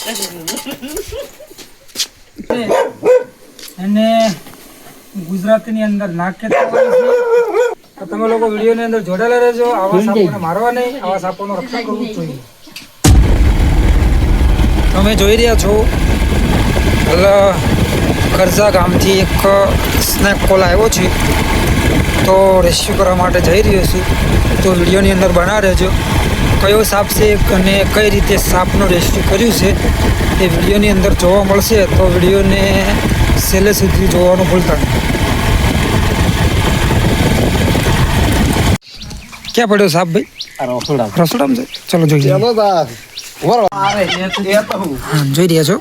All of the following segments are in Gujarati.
અને ગુજરાતીની અંદર છે. તો તમે લોકો વિડીયોની અંદર જોડાયેલા રહેજો. આવા સાપોને મારવા નહીં આવા સાપોનું રક્ષણ કરવું જોઈએ. તમે જોઈ રહ્યા છો ખરસા ગામથી એક સ્નેક કોલ આવ્યો છે. તો રેસ્ક્યુ કરવા માટે જઈ રહ્યો છું. તો વિડીયોની અંદર બના રહેજો. કયો સાપ છે અને કઈ રીતે સાપનું રેસ્ક્યુ કર્યું છે એ વિડીયોની અંદર જોવા મળશે. તો વિડીયોને છેલ્લે સુધી જોવાનું ભૂલતા નહીં. ક્યાં પડ્યો સાપ ભાઈ? રસોડામાં. છે? ચલો જોઈએ જોઈ રહ્યા છો?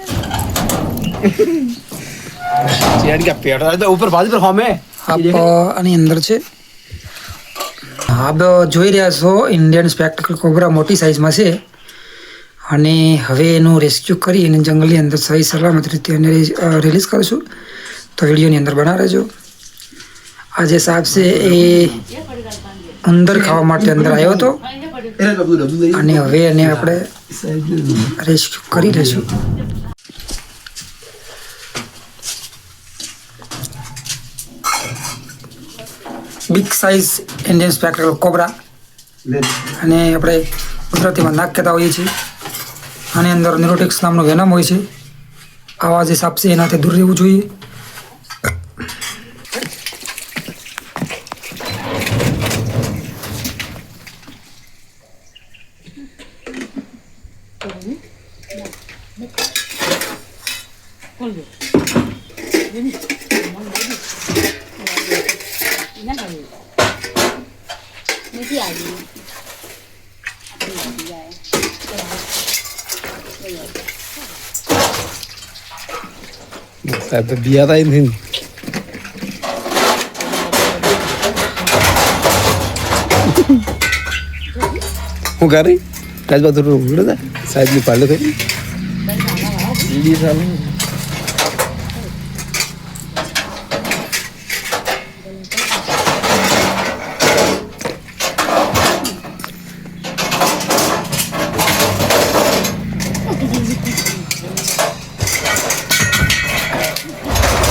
ચેડ કે પેટ ઉપર બાજુ પર હોમે. આપ આની અંદર છે. આપ જોઈ રહ્યા છો ઇન્ડિયન સ્પેક્ટિકલ કોબરા મોટી સાઇઝમાં છે. અને હવે એનું રેસ્ક્યુ કરી અને જંગલની અંદર સહી સલામત રીતે એને રિલીઝ કરીશું. તો વિડીયોની અંદર બના રહેજો. આ જે સાપ છે એ અંદર ખાવા માટે અંદર આવ્યો હતો. અને હવે એને આપણે રેસ્ક્યુ કરી લઈશું big size Indian spectral cobra અને આપણે ગુજરાતીમાં નાક કહેતા હોઈએ છીએ. આની અંદર ન્યુરોટિક્સ નામનો વેનમ હોય છે. આવા જે સાપ છે એનાથી દૂર રહેવું જોઈએ. નથી આવી સાહેબ બિયા થાય નહીં હું કરી રાજબાદ સાહેબની પાર્લર કરી બીજી સારું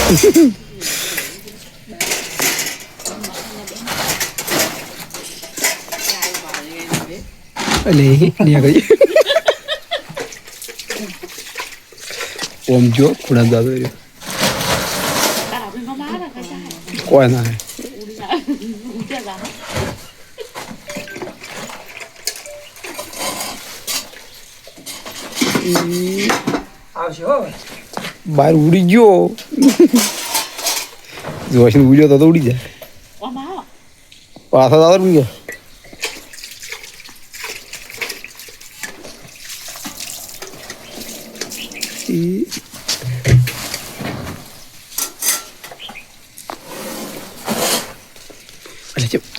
અલે નહીં આગળ ઓમ જો ખૂણા દાદો રહ્યો કોઈ ના હે આવશે હો বার উড়িও জোয়াশিন উড়িও তত উড়ি যায় আসা দাদার উড়িয়া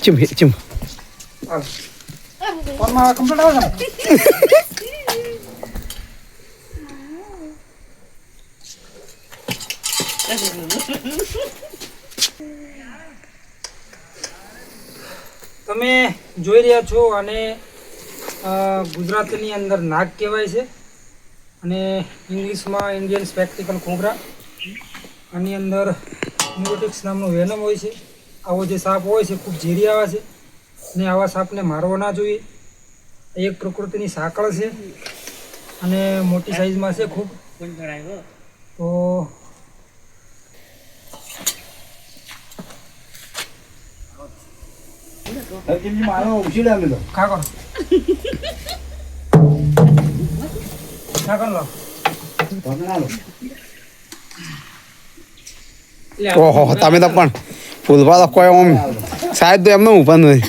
Cim, cim, cim. Warna komplit apa kan? તમે જોઈ રહ્યા છો અને ગુજરાતની અંદર નાગ કહેવાય છે અને ઇંગ્લિશમાં ઇન્ડિયન સ્પેક્ટિકલ કોબરા આની અંદર ન્યુરોટિક્સ નામનો વેનમ હોય છે. આવો જે સાપ હોય છે, ખૂબ ઝેરી આવે છે. અને આવા સાપને મારવો ના જોઈએ. એક પ્રકૃતિની સાંકળ છે અને મોટી સાઈઝમાં છે ખૂબ. તો ખાગો ખાગો લો. ઓહો તમે તો પણ ફૂલવા તો કોઈ ઓમ સાહેબ તો એમને ઊભા નહીં.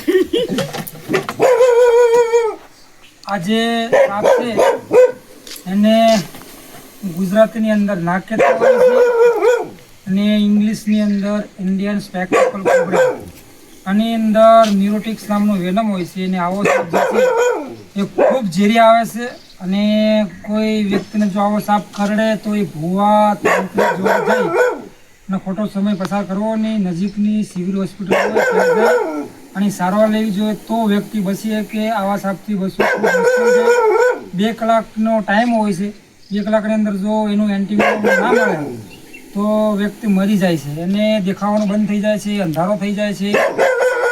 આજે સાપ છે એને ગુજરાતીની અંદર નાક કહેતા હોય છે અને ઇંગ્લિશની અંદર ઇન્ડિયન સ્પેક્ટિકલ કોબરા આની અંદર ન્યુરોટિક્સ નામનું વેનમ હોય છે, અને આવો સાપ જે છે એ ખૂબ ઝેરી આવે છે, અને કોઈ વ્યક્તિને જો આવો સાપ કરડે તો એ ભૂવા જોવા જાય, અને ખોટો સમય પસાર કરવો નહીં, નજીકની સિવિલ હોસ્પિટલ અને સારવાર લેવી જોઈએ તો વ્યક્તિ બસી શકે, આવા સાપથી છે. બે કલાકનો ટાઈમ હોય છે, બે કલાકની અંદર જો એનું એન્ટીબાયોટિક ના મળે, તો વ્યક્તિ મરી જાય છે, અને દેખાવાનું બંધ થઈ જાય છે, અંધારો થઈ જાય છે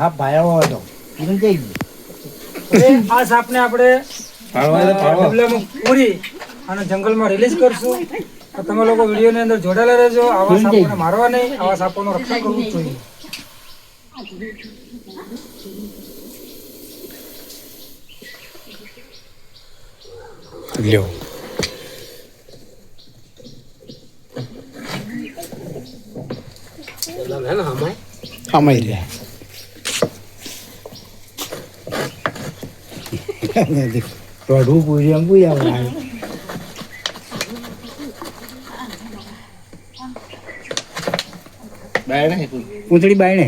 ખૂબ સાવચેતી નથી આવતી. રાખવી જઈ ગયો આ સાપને આપણે પૂરી અને જંગલમાં રિલીઝ કરશું. તો તમે લોકો વિડીયોની અંદર જોડાયેલા રહેજો. આવા સાપોને મારવા નહીં આવા સાપોનું રક્ષણ કરવું જોઈએ. લ્યો. આમાં રહ્યા રોઢું પૂછ્યું પૂછ્યા બધા પૂંછડી બાયણે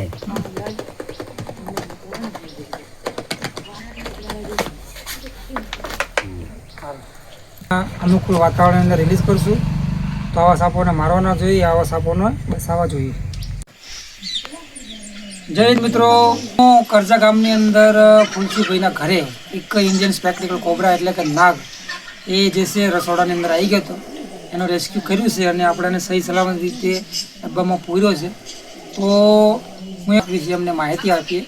અનુકૂળ વાતાવરણ અંદર રિલીઝ કરશું. તો આવા સાપોને મારવાના જોઈએ, આવા સાપોને બસાવવા જોઈએ. જય મિત્રો. હું કરજા ગામની અંદર ફુલસીભાઈના ઘરે એક ઇન્ડિયન સ્પેક્ટિકલ કોબરા એટલે કે નાગ એ જે છે રસોડાની અંદર આવી ગયો હતો. એનો રેસ્ક્યુ કર્યું છે અને આપણે એને સહી સલામત રીતે ડબ્બામાં પૂર્યો છે. તો હું એક વિશે અમને માહિતી આપીએ.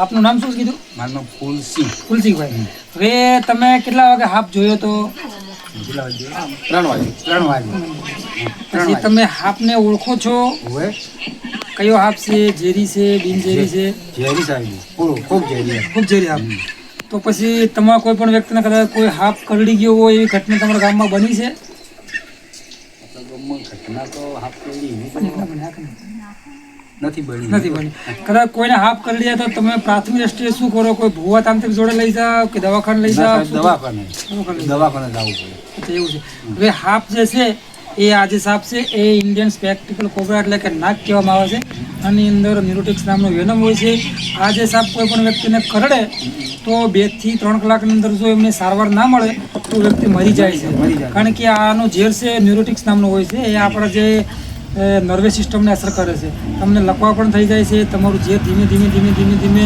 આપનું નામ શું કીધું? મારું નામ ફૂલસિંહ. ફુલસિંહભાઈ. હવે તમે કેટલા વાગે હાફ જોયો તો? ત્રણ વાગે. ત્રણ વાગે. પછી તમે હાફને ઓળખો છો? હવે? કયો હાફ છે ઝેરી છે બિનઝેરી છે? ઝેરી સાહેબ ખૂબ ઝેરી ખૂબ ઝેરી હાફ. તો પછી તમારા કોઈ પણ વ્યક્તિને કદાચ કોઈ હાફ કરડી ગયો હોય એવી ઘટના તમારા ગામમાં બની છે? ઘટના તો હાફ પેલી નથી. બની. નથી બની. કદાચ કોઈને હાફ કરડી જાય તો તમે પ્રાથમિક દ્રષ્ટિએ શું કરો? કોઈ ભૂવા તાંત્રિક જોડે લઈ જાઓ કે દવાખાને લઈ જાઓ? દવાખાને. દવાખાને જવું પડે. એવું છે. હવે હાફ જે છે એ આ જે સાપ છે. એ ઇન્ડિયન સ્પેક્ટિકલ કોબરા એટલે કે નાક કહેવામાં આવે છે. આની અંદર ન્યુરોટિક્સ નામનો વેનમ હોય છે. આ જે સાપ કોઈ પણ વ્યક્તિને કરડે તો બેથી ત્રણ કલાકની અંદર જો એમને સારવાર ના મળે તો વ્યક્તિ મરી જાય છે. કારણ કે આનો ઝેર છે ન્યુરોટિક્સ નામનો હોય છે. એ આપણા જે નર્વસ સિસ્ટમને અસર કરે છે. તમને લકવા પણ થઈ જાય છે. તમારું ઝેર ધીમે ધીમે ધીમે ધીમે ધીમે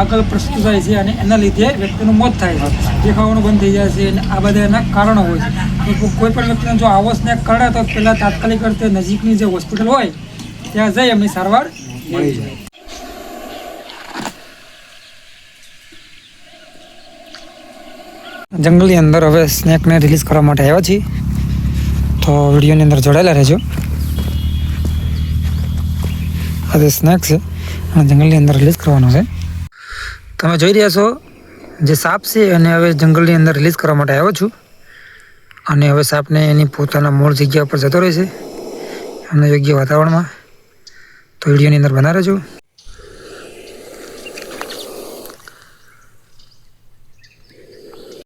આગળ પ્રસ્તુત થાય છે અને એના લીધે વ્યક્તિનું મોત થાય છે. દેખાવાનું બંધ થઈ જાય છે અને આ બધા એના કારણો હોય છે. તો કોઈ પણ વ્યક્તિને જો આવો સ્નેક કરડે તો પહેલાં તાત્કાલિક રીતે નજીકની જે હોસ્પિટલ હોય, ત્યાં જઈ એમની સારવાર મળી જાય જંગલની અંદર હવે સ્નેકને રિલીઝ કરવા માટે આવ્યા છીએ. તો વિડીયોની અંદર જોડાયેલા રહેજો. આ સ્નેક છે અને જંગલની અંદર રિલીઝ કરવાનો છે. તમે જોઈ રહ્યા છો જે સાપ છે એને હવે જંગલની અંદર રિલીઝ કરવા માટે આવ્યો છું. અને હવે સાપને એની પોતાના મૂળ જગ્યા પર જતો રહેશે એમના યોગ્ય વાતાવરણમાં. તો વિડીયોની અંદર બના રહેજો.